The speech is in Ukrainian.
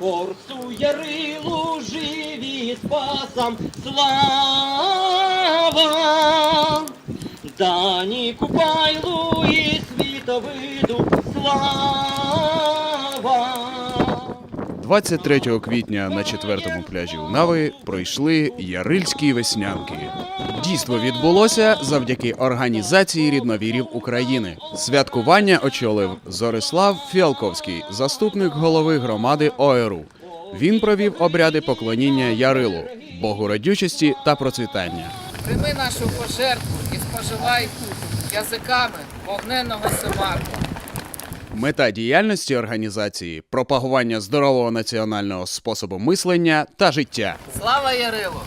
Корсу ярилу живі спасам слава, Дані Купайлу і світовиду слава. 23 квітня на четвертому пляжі Унави пройшли ярильські веснянки. Дійство відбулося завдяки організації рідновірів України. Святкування очолив Зорислав Фіалковський, заступник голови громади ОЕРУ. Він провів обряди поклоніння Ярилу, Богу родючості та процвітання. Прийми нашу пожертву і споживай язиками вогненного семарку. Мета діяльності організації пропагування здорового національного способу мислення та життя. Слава Ярилу!